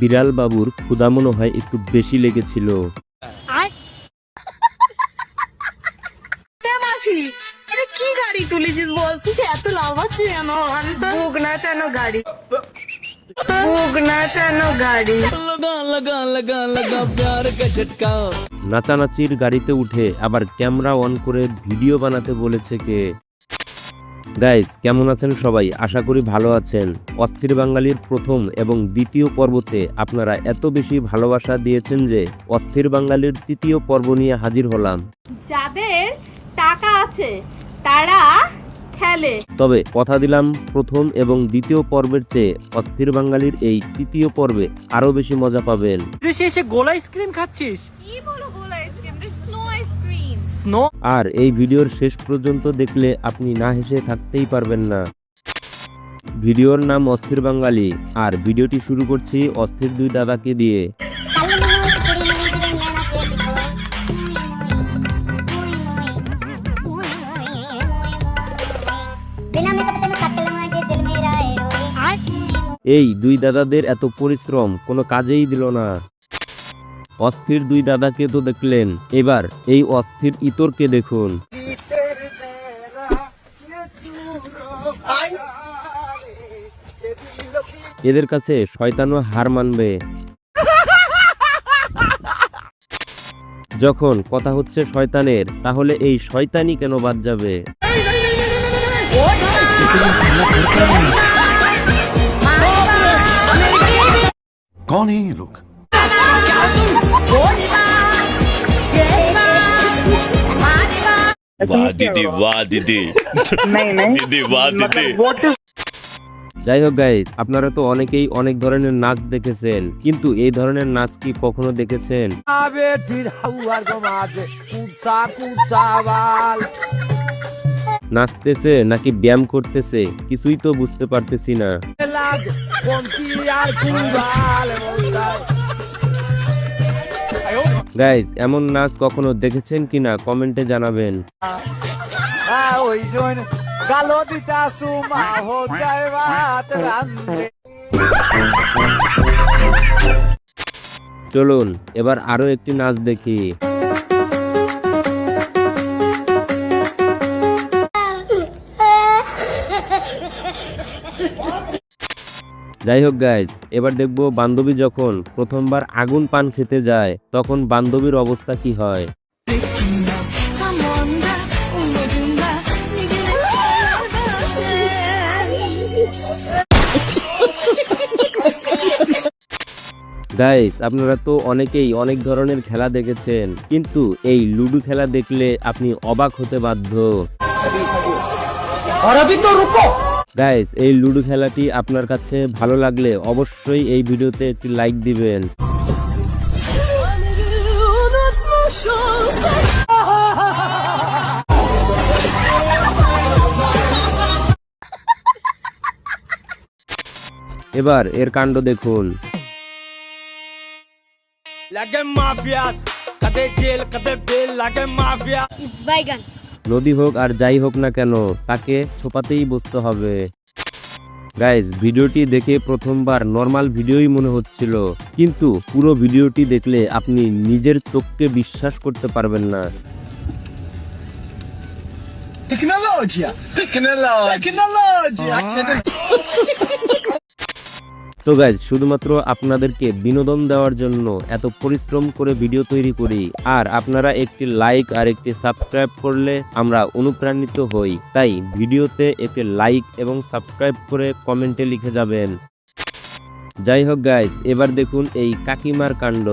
বিড়াল বাবুর ক্ষুদা মনে হয় একটু বেশি লেগেছিল। মাসি কি গাড়ি তুলেছিস বল তুই এত বুক নাচানো গাড়ি। বুক নাচানো গাড়ি। নাচানাচির গাড়িতে উঠে আবার ক্যামেরা অন করে ভিডিও বানাতে বলেছে কে? গাইস কেমন আছেন সবাই? আশা করি ভালো আছেন। অস্থির বাঙালির প্রথম এবং দ্বিতীয় পর্বতে আপনারা এত বেশি ভালোবাসা দিয়েছেন যে অস্থির বাঙালির তৃতীয় পর্ব নিয়ে হাজির হলাম। যাদের টাকা আছে তারা খেলে। তবে কথা দিলাম প্রথম এবং দ্বিতীয় পর্বের চেয়ে অস্থির বাঙালির এই তৃতীয় পর্বে আরও বেশি মজা পাবেন। দেশে এসে গোলা আইসক্রিম খাচ্ছিস? কি বলো? স্নো আর এই ভিডিওর শেষ পর্যন্ত দেখলে আপনি না হেসে থাকতেই পারবেন না। ভিডিওর নাম অস্থির বাঙালি আর ভিডিওটি শুরু করছি অস্থির দুই দাদাকে দিয়ে। এই দুই দাদাদের এত পরিশ্রম কোনো কাজেই দিল না। অস্থির দুই দাদাকে তো দেখলেন। এবার এই অস্থির ইতরকে দেখুন। এদের কাছে শয়তানও হার মানবে। যখন কথা হচ্ছে শয়তানের তাহলে এই শয়তানি কেন বাদ যাবে? কন এই লোক? वाह दीदी वाह दीदी दीदी वाह दीदी যাই হোক গাইজ আপনারা তো অনেকেই অনেক ধরনের নাচ দেখেছেন কিন্তু এই ধরনের নাচ কি কখনো দেখেছেন আবে ফির হাউয়ার গমাজে কুতা কুতা বাল নাচতেছে নাকি ব্যায়াম করতেছে কিছুই তো বুঝতে পারতেছি না গাইজ এমন নাচ কখনো দেখেছেন কিনা? কমেন্টে জানাবেন। চলুন এবার আরও একটি নাচ দেখি। যাই হোক গাইজ এবার দেখব বান্ধবী যখন প্রথমবার আগুন পান খেতে যায়, তখন বান্ধবীর অবস্থা কি হয়? গাইস আপনারা তো অনেকেই অনেক ধরনের খেলা দেখেছেন, কিন্তু এই লুডো খেলা দেখলে আপনি অবাক হতে বাধ্য। গাইস এই লুডো খেলাটি আপনার কাছে ভালো লাগলে অবশ্যই এই ভিডিওতে একটি লাইক দিবেন। এবার এর কাণ্ড দেখুন। লাগে মাফিয়াস কাতে জেল কাতে বেল লাগে মাফিয়া। বাইগান। নদী হোক আর যাই হোক না কেন তাকে ছোপাতেই বসতে হবে। গাইজ ভিডিওটি দেখে প্রথমবার নর্মাল ভিডিওই মনে হচ্ছিল কিন্তু পুরো ভিডিওটি দেখলে আপনি নিজের চোখকে বিশ্বাস করতে পারবেন না। তো গাইজ শুধুমাত্র আপনাদেরকে বিনোদন দেওয়ার জন্য এত পরিশ্রম করে ভিডিও তৈরি করি আর আপনারা একটি লাইক আর একটি সাবস্ক্রাইব করলে আমরা অনুপ্রাণিত হই। তাই ভিডিওতে একটি লাইক এবং সাবস্ক্রাইব করে কমেন্টে লিখে যাবেন। যাই হোক গাইজ এবার দেখুন এই কাকিমার কাণ্ড।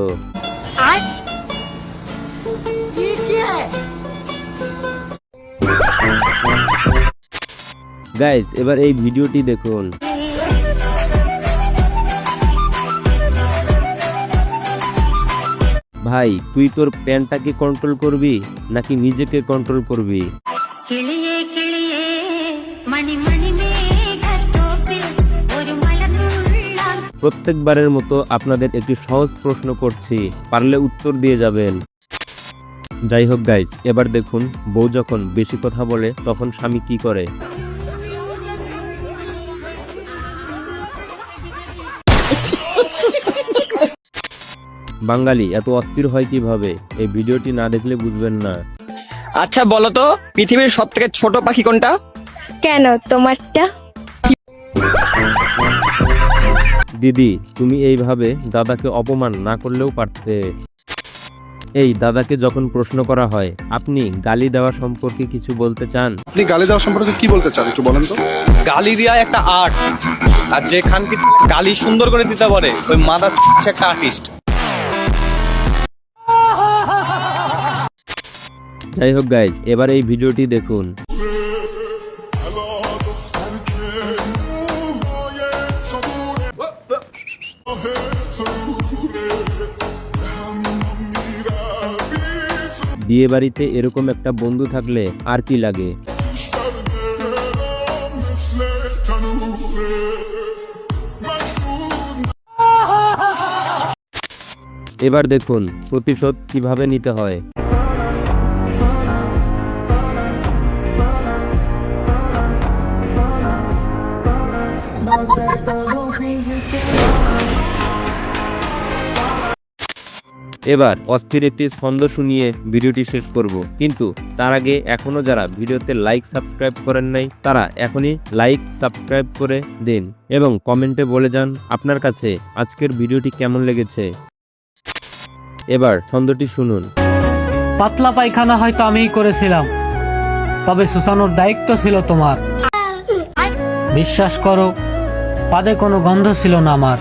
গাইজ এবার এই ভিডিওটি দেখুন। ভাই তুই তোর প্যান্টটাকে কন্ট্রোল করবি নাকি নিজেকে কন্ট্রোল করবি? প্রত্যেকবারের মতো আপনাদের একটি সহজ প্রশ্ন করছি পারলে উত্তর দিয়ে যাবেন। যাই হোক গাইস এবার দেখুন বউ যখন বেশি কথা বলে তখন স্বামী কি করে? বাঙালি এত অস্থির হয় কীভাবে? এই ভিডিওটি না দেখলে বুঝবেন না। আচ্ছা বলো তো পৃথিবীর সব থেকে ছোট পাখি কোনটা? কেন? তোমারটা? দিদি তুমি এইভাবে দাদাকে অপমান না করলেও পারতে। এই দাদাকে যখন প্রশ্ন করা হয় আপনি গালি দেওয়া সম্পর্কে কিছু বলতে চান? আপনি গালি দেওয়া সম্পর্কে কি বলতে চান একটু বলেন তো? গালি দেওয়া একটা আর্ট আর যে খানকে গালি সুন্দর করে দিতে পারে ওই মাদার একটা আর্টিস্ট যাই হোক গাইজ এবার এই ভিডিওটি দেখুন। বিয়ে বাড়িতে এরকম একটা বন্ধু থাকলে আর কি লাগে? এবার দেখুন, প্রতিশোধ কীভাবে নিতে হয়। এবার অস্থির একটি ছন্দ শুনিয়ে ভিডিওটি শেষ করব। কিন্তু তার আগে এখনও যারা ভিডিওতে লাইক সাবস্ক্রাইব করেন নাই তারা এখনই লাইক সাবস্ক্রাইব করে দিন এবং কমেন্টে বলে যান আপনার কাছে আজকের ভিডিওটি কেমন লেগেছে। এবার ছন্দটি শুনুন। পাতলা পায়খানা হয়তো আমিই করেছিলাম তবে শুষানোর দায়িত্ব ছিল তোমার। বিশ্বাস করো পাদে কোনো গন্ধ ছিল না আমার।